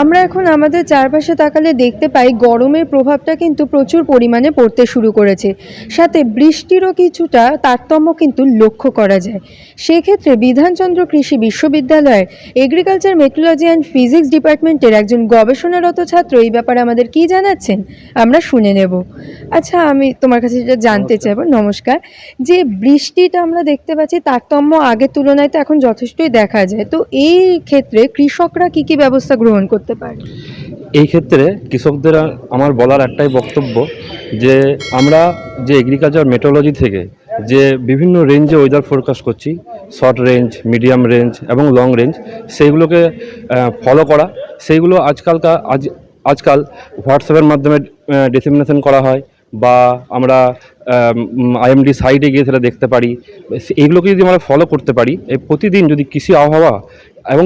আমরা এখন আমাদের চারপাশে তাকালে দেখতে পাই গরমের প্রভাবটা কিন্তু প্রচুর পরিমাণে পড়তে শুরু করেছে। সাথে বৃষ্টিরও কিছুটা তারতম্য কিন্তু লক্ষ্য করা যায়। সেক্ষেত্রে বিধানচন্দ্র কৃষি বিশ্ববিদ্যালয়ের এগ্রিকালচার মেট্রোলজি অ্যান্ড ফিজিক্স ডিপার্টমেন্টের একজন গবেষণারত ছাত্র এই ব্যাপারে আমাদের কি জানাচ্ছেন? আমরা শুনে নেব। আচ্ছা আমি তোমার কাছে যেটা জানতে চাইব নমস্কার। যে বৃষ্টিটা আমরা দেখতে পাচ্ছি তারতম্য আগের তুলনায় তো এখন যথেষ্টই দেখা যায়। তো এই ক্ষেত্রে কৃষকরা কি কি ব্যবস্থা গ্রহণ করতে পারে? এই ক্ষেত্রে কৃষকদের আমার বলার একটাই বক্তব্য যে আমরা যে এগ্রিকালচার মেটোলজি থেকে যে বিভিন্ন রেঞ্জে ওয়েদার ফোরকাস্ট করছি শর্ট রেঞ্জ মিডিয়াম রেঞ্জ এবং লং রেঞ্জ সেইগুলোকে ফলো করা। সেইগুলো আজকালকার আজ, আজকাল হোয়াটসঅ্যাপের মাধ্যমে ডিসিমিনেশন করা হয় বা আমরা আইএমডি সাইটে গিয়ে সেটা দেখতে পারি। এইগুলোকে যদি আমরা ফলো করতে পারি এই প্রতিদিন যদি কৃষি আবহাওয়া এবং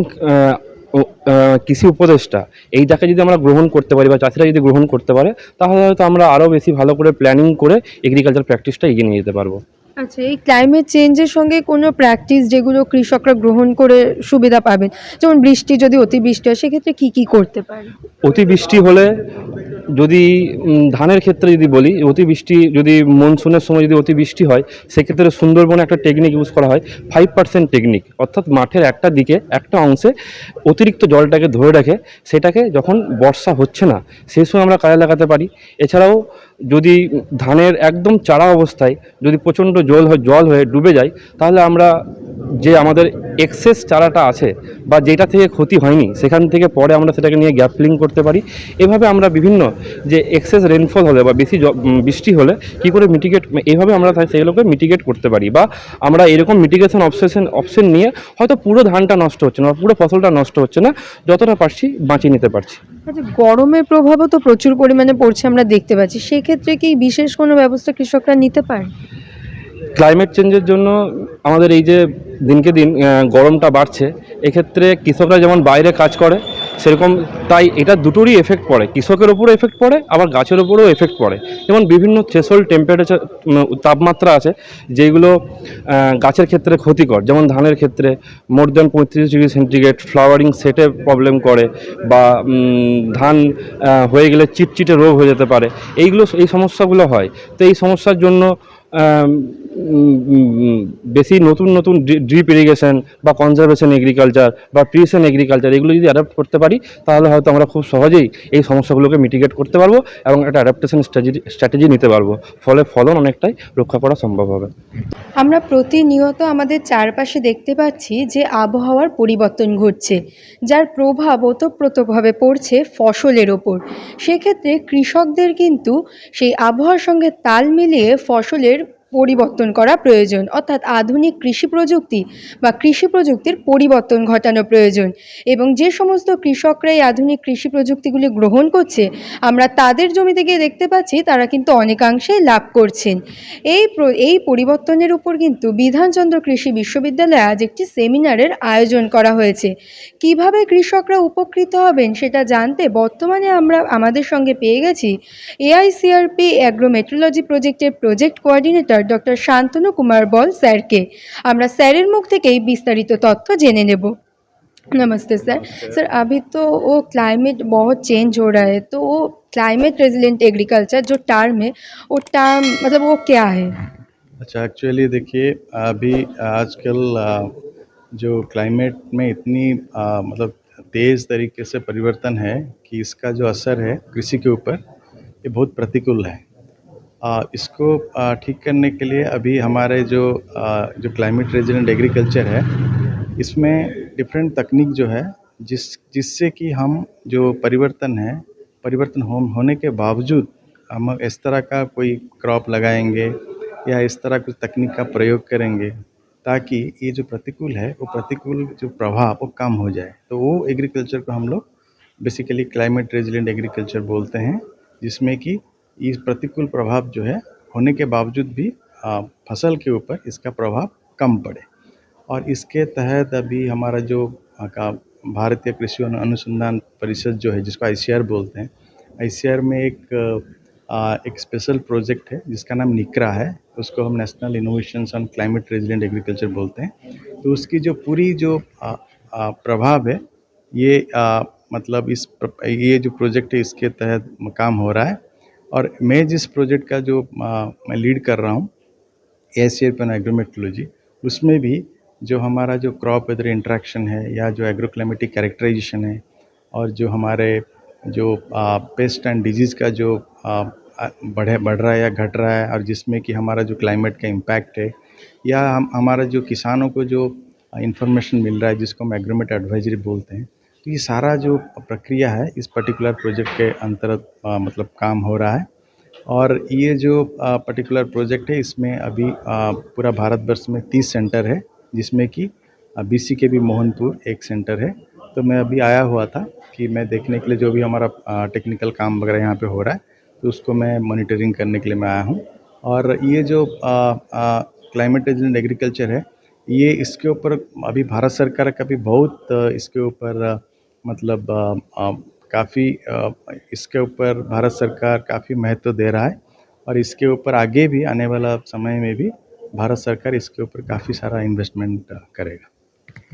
কৃষি উপদেষ্টা এইটাকে যদি আমরা গ্রহণ করতে পারি বা চাষিরা যদি গ্রহণ করতে পারে তাহলে হয়তো আমরা আরও বেশি ভালো করে প্ল্যানিং করে এগ্রিকালচার প্র্যাকটিসটা এগিয়ে নিয়ে যেতে পারব। আচ্ছা এই ক্লাইমেট চেঞ্জের সঙ্গে কোনো প্র্যাকটিস যেগুলো কৃষকরা গ্রহণ করে সুবিধা পাবেন? যেমন বৃষ্টি যদি অতিবৃষ্টি হয় সেক্ষেত্রে কী কী করতে পারে? অতিবৃষ্টি হলে যদি ধানের ক্ষেত্রে যদি বলি, অতিবৃষ্টি যদি মনসুনের সময় যদি অতিবৃষ্টি হয়, সেক্ষেত্রে সুন্দরবনে একটা টেকনিক ইউজ করা হয় ফাইভ পার্সেন্ট টেকনিক অর্থাৎ মাঠের একটা দিকে, একটা অংশে অতিরিক্ত জলটাকে ধরে রেখে, সেটাকে যখন বর্ষা হচ্ছে না, সেই সময় আমরা কাজে লাগাতে পারি। এছাড়াও যদি ধানের একদম চারা অবস্থায় যদি প্রচণ্ড জল হয় জল হয়ে ডুবে যায়, তাহলে আমরা যে আমাদের এক্সেস চারাটা আছে বা যেটা থেকে ক্ষতি হয়নি, সেখান থেকে পরে আমরা সেটাকে নিয়ে গ্যাপ ফিলিং করতে পারি। এভাবে আমরা বিভিন্ন যে এক্সেস রেনফল হলে বা বেশি বৃষ্টি হলে কী করে মিটিগেট এইভাবে আমরা সেগুলোকে মিটিগেট করতে পারি বা আমরা এরকম মিটিগেশন অপশন অপশন নিয়ে হয়তো পুরো ধানটা নষ্ট হচ্ছে না পুরো ফসলটা নষ্ট হচ্ছে না, যতটা পারছি বাঁচিয়ে নিতে পারছি। আচ্ছা গরমের প্রভাবও তো প্রচুর পরিমাণে পড়ছে, আমরা দেখতে পাচ্ছি। সেক্ষেত্রে কি বিশেষ কোনো ব্যবস্থা কৃষকরা নিতে পারে? ক্লাইমেট চেঞ্জের জন্য আমাদের এই যে দিনকে দিন গরমটা বাড়ছে, এক্ষেত্রে কৃষকরা যেমন বাইরে কাজ করে, সেরকম তাই এটা দুটোরই এফেক্ট পড়ে। কৃষকের ওপরও এফেক্ট পড়ে, আবার গাছের ওপরেও এফেক্ট পড়ে। যেমন বিভিন্ন থ্রেশোল্ড টেম্পারেচার তাপমাত্রা আছে, যেগুলো গাছের ক্ষেত্রে ক্ষতিকর। যেমন ধানের ক্ষেত্রে মোর দ্যান পঁয়ত্রিশ ডিগ্রি সেন্টিগ্রেড ফ্লাওয়ারিং সেটে প্রবলেম করে, বা ধান হয়ে গেলে চিটচিটে রোগ হয়ে যেতে পারে। এইগুলো, এই সমস্যাগুলো হয়। তো এই সমস্যার জন্য বেশি নতুন নতুন ড্রিপ ইরিগেশন বা কনজারভেশন এগ্রিকালচার বা প্রিসেন এগ্রিকালচার এগুলো যদি অ্যাডাপ্ট করতে পারি, তাহলে হয়তো আমরা খুব সহজেই এই সমস্যাগুলোকে মিটিগেট করতে পারব এবং একটা অ্যাডাপ্টেশন স্ট্র্যাটেজি স্ট্র্যাটেজি নিতে পারব। ফলে ফলন অনেকটাই রক্ষা করা সম্ভব হবে। আমরা প্রতিনিয়ত আমাদের চারপাশে দেখতে পাচ্ছি যে আবহাওয়ার পরিবর্তন ঘটছে, যার প্রভাব ওতপ্রোতভাবে পড়ছে ফসলের ওপর। সেক্ষেত্রে কৃষকদের কিন্তু সেই আবহাওয়ার সঙ্গে তাল মিলিয়ে ফসলের পরিবর্তন করা প্রয়োজন। অর্থাৎ আধুনিক কৃষি প্রযুক্তি বা কৃষি প্রযুক্তির পরিবর্তন ঘটানো প্রয়োজন। এবং যে সমস্ত কৃষকরা এই আধুনিক কৃষি প্রযুক্তিগুলি গ্রহণ করছে, আমরা তাদের জমিতে গিয়ে দেখতে পাচ্ছি, তারা কিন্তু অনেকাংশেই লাভ করছেন। এই এই পরিবর্তনের উপর কিন্তু বিধানচন্দ্র কৃষি বিশ্ববিদ্যালয়ে আজ একটি সেমিনারের আয়োজন করা হয়েছে। কীভাবে কৃষকরা উপকৃত হবেন সেটা জানতে বর্তমানে আমরা আমাদের সঙ্গে পেয়ে গেছি এআইসিআরপি অ্যাগ্রোমেট্রোলজি প্রজেক্টের project coordinator doctor Shantanu Kumar বল স্যারকে আমরা স্যারের মুখ থেকেই বিস্তারিত তথ্য জেনে নেব नमस्ते सर सर अभी तो वो क्लाइमेट बहुत चेंज हो रहा है तो वो क्लाइमेट रेजिलेंट एग्रीकल्चर जो टर्म है वो टर्म मतलब वो क्या है अच्छा एक्चुअली देखिए अभी आजकल आ, जो क्लाइमेट में इतनी आ, मतलब तेज़ तरीके से परिवर्तन है कि इसका जो असर है कृषि के ऊपर ये बहुत प्रतिकूल है आ, इसको ठीक करने के लिए अभी हमारे जो जो क्लाइमेट रेजिडेंट एग्रीकल्चर है इसमें डिफरेंट तकनीक जो है जिस जिससे कि हम जो परिवर्तन है परिवर्तन हो, होने के बावजूद हम इस तरह का कोई क्रॉप लगाएँगे या इस तरह कुछ तकनीक का प्रयोग करेंगे ताकि ये जो प्रतिकूल है वो प्रतिकूल जो प्रभाव वो कम हो जाए। तो वो एग्रीकल्चर को हम लोग बेसिकली क्लाइमेट रेजिलेंट एग्रीकल्चर बोलते हैं जिसमें कि इस प्रतिकूल प्रभाव जो है होने के बावजूद भी फ़सल के ऊपर इसका प्रभाव कम पड़े। और इसके तहत अभी हमारा जो का भारतीय कृषि अनु- अनुसंधान परिषद जो है जिसको आईसीआर बोलते हैं आईसीआर में एक एक स्पेशल प्रोजेक्ट है जिसका नाम निकरा है। उसको हम national innovation on climate resilient agriculture बोलते हैं। तो उसकी जो पूरी जो आ, आ, प्रभाव है ये आ, मतलब इस ये जो प्रोजेक्ट है इसके तहत काम हो रहा है। और मैं जिस प्रोजेक्ट का जो मैं लीड कर रहा हूँ एशियन एग्रोमेट्रोलॉजी उसमें भी जो हमारा जो क्रॉप वेदर इंट्रैक्शन है या जो एग्रोक्लाइमेटिक कैरेक्टराइजेशन है और जो हमारे जो पेस्ट एंड डिज़ीज़ का जो आ, बढ़े बढ़ रहा है या घट रहा है और जिसमें कि हमारा जो क्लाइमेट का इम्पैक्ट है या हम हमारा जो किसानों को जो इंफॉर्मेशन मिल रहा है जिसको हम एग्रोमेट एडवाइजरी बोलते हैं तो ये सारा जो प्रक्रिया है, इस पर्टिकुलर प्रोजेक्ट के अंतर्गत मतलब काम हो रहा है। और ये जो पर्टिकुलर प्रोजेक्ट है, इसमें अभी पूरा भारतवर्ष में तीस सेंटर है, जिसमें कि बी सी के भी मोहनपुर एक सेंटर है। तो मैं अभी आया हुआ था कि मैं देखने के लिए जो भी हमारा टेक्निकल काम वगैरह यहाँ पे हो रहा है तो उसको मैं मॉनिटरिंग करने के लिए मैं आया हूँ। और ये जो क्लाइमेट रेजिडेंट एग्रीकल्चर है, ये इसके ऊपर अभी भारत सरकार का भी बहुत इसके ऊपर मतलब काफ़ी इसके ऊपर भारत सरकार काफ़ी महत्व दे रहा है और इसके ऊपर आगे भी आने वाला समय में भी भारत सरकार इसके ऊपर काफ़ी सारा इन्वेस्टमेंट करेगा।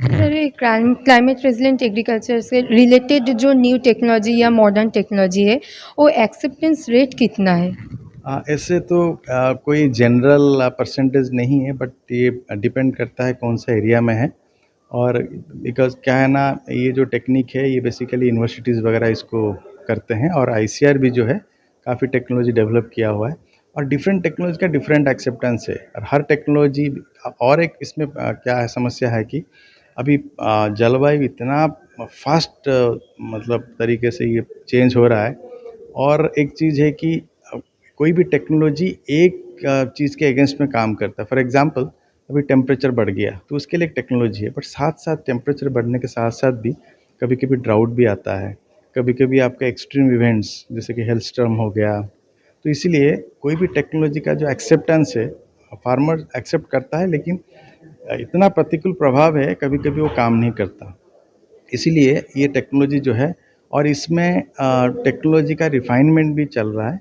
सर ये क्लाइमेट रेजिलेंट एग्रीकल्चर से रिलेटेड जो न्यू टेक्नोलॉजी या मॉडर्न टेक्नोलॉजी है वो एक्सेप्टेंस रेट कितना है? आ, ऐसे तो आ, कोई जनरल परसेंटेज नहीं है बट ये डिपेंड करता है कौन सा एरिया में है। और बिकॉज़ क्या है ना, ये जो टेक्निक है, ये बेसिकली यूनिवर्सिटीज़ वगैरह इसको करते हैं और आईसीआर भी जो है, काफ़ी टेक्नोलॉजी डेवलप किया हुआ है। और डिफरेंट टेक्नोलॉजी का डिफरेंट एक्सेप्टेंस है। और हर टेक्नोलॉजी और एक इसमें क्या है, समस्या है कि अभी जलवायु इतना फास्ट मतलब तरीके से ये चेंज हो रहा है। और एक चीज़ है कि कोई भी टेक्नोलॉजी एक चीज़ के अगेंस्ट में काम करता है। फॉर एग्जांपल अभी टेम्परेचर बढ़ गया तो उसके लिए एक टेक्नोलॉजी है बट साथ साथ टेम्परेचर बढ़ने के साथ साथ भी कभी कभी ड्राउट भी आता है। कभी कभी आपका एक्सट्रीम इवेंट्स जैसे कि हेल्थ स्टर्म हो गया तो इसीलिए कोई भी टेक्नोलॉजी का जो एक्सेप्टेंस है फार्मर एक्सेप्ट करता है, लेकिन इतना प्रतिकूल प्रभाव है कभी कभी वो काम नहीं करता। इसीलिए ये टेक्नोलॉजी जो है, और इसमें टेक्नोलॉजी का रिफाइनमेंट भी चल रहा है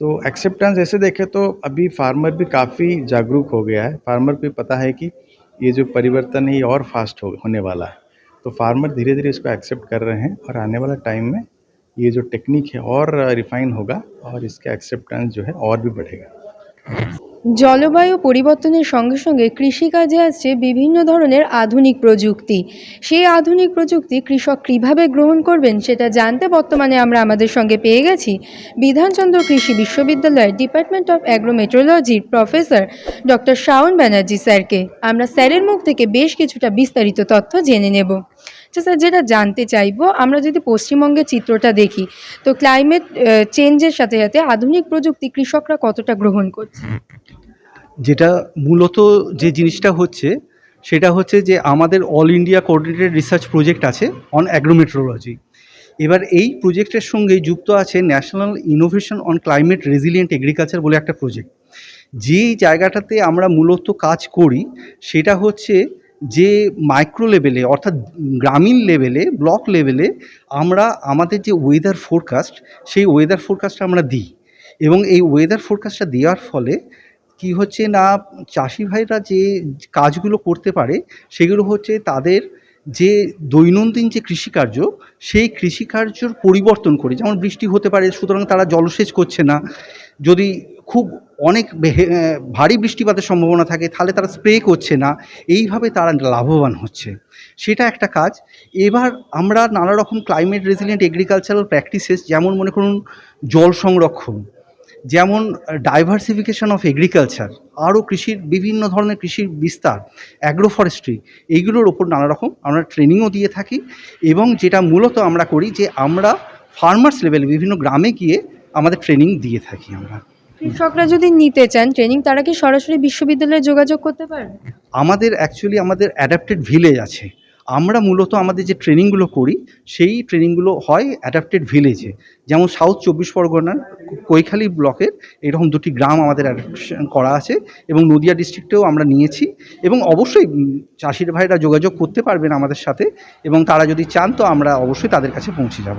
तो एक्सेप्टेंस ऐसे देखें तो अभी फार्मर भी काफ़ी जागरूक हो गया है। फार्मर भी पता है कि ये जो परिवर्तन है, ये और फास्ट हो, होने वाला है। तो फार्मर धीरे धीरे इसको एक्सेप्ट कर रहे हैं और आने वाला टाइम में ये जो टेक्निक है और रिफाइन होगा और इसका एक्सेप्टेंस जो है और भी बढ़ेगा। জলবায়ু পরিবর্তনের সঙ্গে সঙ্গে কৃষিকাজে আসছে বিভিন্ন ধরনের আধুনিক প্রযুক্তি। সেই আধুনিক প্রযুক্তি কৃষক কীভাবে গ্রহণ করবেন সেটা জানতে বর্তমানে আমরা আমাদের সঙ্গে পেয়ে গেছি। বিধানচন্দ্র কৃষি বিশ্ববিদ্যালয়ের ডিপার্টমেন্ট অফ অ্যাগ্রোমেট্রোলজির প্রফেসর ডক্টর শাওন ব্যানার্জি স্যারকে আমরা স্যারের মুখ থেকে বেশ কিছুটা বিস্তারিত তথ্য জেনে নেব। আচ্ছা স্যার, যেটা জানতে চাইব, আমরা যদি পশ্চিমবঙ্গের চিত্রটা দেখি, তো ক্লাইমেট চেঞ্জের সাথে সাথে আধুনিক প্রযুক্তি কৃষকরা কতটা গ্রহণ করছে? যেটা মূলত যে জিনিসটা হচ্ছে, সেটা হচ্ছে যে আমাদের all India coordinated research project আছে অন অ্যাগ্রোমেট্রোলজি এবার এই প্রজেক্টের সঙ্গে যুক্ত আছে national innovation on climate resilient agriculture বলে একটা প্রজেক্ট যেই জায়গাটাতে আমরা মূলত কাজ করি, সেটা হচ্ছে যে মাইক্রো লেভেলে অর্থাৎ গ্রামীণ লেভেলে ব্লক লেভেলে আমরা আমাদের যে ওয়েদার ফোরকাস্ট সেই ওয়েদার ফোরকাস্টটা আমরা দিই। এবং এই ওয়েদার ফোরকাস্টটা দেওয়ার ফলে কি হচ্ছে না চাষি ভাইরা যে কাজগুলো করতে পারে, সেগুলো হচ্ছে তাদের যে দৈনন্দিন যে কৃষিকার্য, সেই কৃষিকার্যর পরিবর্তন করে, যেমন বৃষ্টি হতে পারে, সুতরাং তারা জলসেচ করছে না। যদি খুব অনেক ভারী বৃষ্টিপাতের সম্ভাবনা থাকে, তাহলে তারা স্প্রে করছে না, এইভাবে তারা লাভবান হচ্ছে। সেটা একটা কাজ। এবার আমরা নানা রকম ক্লাইমেট রেজিলিয়েন্ট এগ্রিকালচারাল প্র্যাকটিসেস যেমন মনে করুন জল সংরক্ষণ যেমন ডাইভার্সিফিকেশন অফ এগ্রিকালচার আরও কৃষির বিভিন্ন ধরনের কৃষির বিস্তার অ্যাগ্রো ফরেস্ট্রি এইগুলোর ওপর নানা রকম আমরা ট্রেনিংও দিয়ে থাকি এবং যেটা মূলত আমরা করি যে আমরা ফার্মার্স লেভেলে বিভিন্ন গ্রামে গিয়ে আমাদের ট্রেনিং দিয়ে থাকি আমরা। কৃষকরা যদি নিতে চান ট্রেনিং তারা কি সরাসরি বিশ্ববিদ্যালয়ে যোগাযোগ করতে পারে আমাদের অ্যাকচুয়ালি আমাদের অ্যাডাপ্টেড ভিলেজ আছে। আমরা মূলত আমাদের যে ট্রেনিংগুলো করি, সেই ট্রেনিংগুলো হয় অ্যাডাপ্টেড ভিলেজে যেমন সাউথ চব্বিশ পরগনার কৈখালী ব্লকের এরকম দুটি গ্রাম আমাদের অ্যাডাপ্টেশন করা আছে এবং নদিয়া ডিস্ট্রিক্টেও আমরা নিয়েছি এবং অবশ্যই চাষির ভাইরা যোগাযোগ করতে পারবেন আমাদের সাথে এবং তারা যদি চান তো আমরা অবশ্যই তাদের কাছে পৌঁছে যাব।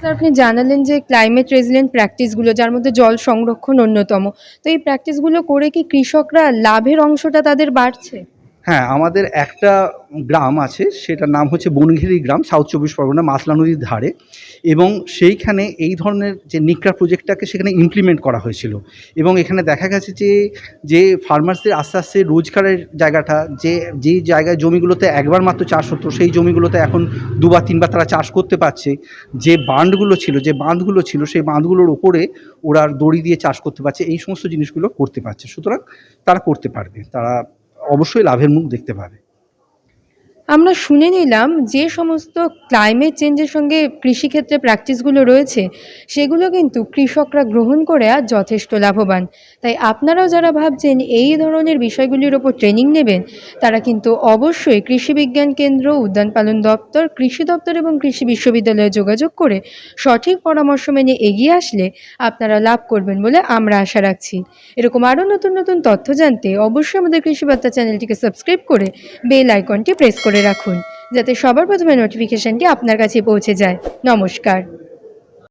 স্যার আপনি জানালেন যে ক্লাইমেট রেজিলেন্ট প্র্যাকটিসগুলো যার মধ্যে জল সংরক্ষণ অন্যতম। তো এই প্র্যাকটিসগুলো করে কি কৃষকরা লাভের অংশটা তাদের বাড়ছে? হ্যাঁ আমাদের একটা গ্রাম আছে, সেটার নাম হচ্ছে বনঘেরি গ্রাম সাউথ চব্বিশ পরগনা মাসলা নদীর ধারে। এবং সেইখানে এই ধরনের যে নিকরা প্রজেক্টটাকে সেখানে ইমপ্লিমেন্ট করা হয়েছিল। এবং এখানে দেখা গেছে যে যে ফার্মার্সদের আস্তে আস্তে রোজগারের জায়গাটা, যে যে জায়গায় জমিগুলোতে একবার মাত্র চাষ হতো, সেই জমিগুলোতে এখন দুবার, তিনবার তারা চাষ করতে পারছে। যে বাঁধগুলো ছিল, যে বাঁধগুলো ছিল, সেই বাঁধগুলোর ওপরে ওরা দড়ি দিয়ে চাষ করতে পারছে, এই সমস্ত জিনিসগুলো করতে পারছে। সুতরাং তারা করতে পারবে, তারা অবশ্যই লাভের মুখ দেখতে পাবে। আমরা শুনে নিলাম যে সমস্ত ক্লাইমেট চেঞ্জের সঙ্গে কৃষিক্ষেত্রে প্র্যাকটিসগুলো রয়েছে, সেগুলো কিন্তু কৃষকরা গ্রহণ করে আর যথেষ্ট লাভবান। তাই আপনারাও যারা ভাবছেন এই ধরনের বিষয়গুলির ওপর ট্রেনিং নেবেন, তারা কিন্তু অবশ্যই কৃষি বিজ্ঞান কেন্দ্র, উদ্যান পালন দপ্তর, কৃষি দপ্তর এবং কৃষি বিশ্ববিদ্যালয়ে যোগাযোগ করে সঠিক পরামর্শ মেনে এগিয়ে আসলে আপনারা লাভ করবেন বলে আমরা আশা রাখছি। এরকম আরও নতুন নতুন তথ্য জানতে অবশ্যই আমাদের কৃষি বার্তা চ্যানেলটিকে সাবস্ক্রাইব করে বেল আইকনটি প্রেস করে রাখুন যাতে সবার প্রথমে নোটিফিকেশনটি আপনার কাছে পৌঁছে যায়। নমস্কার।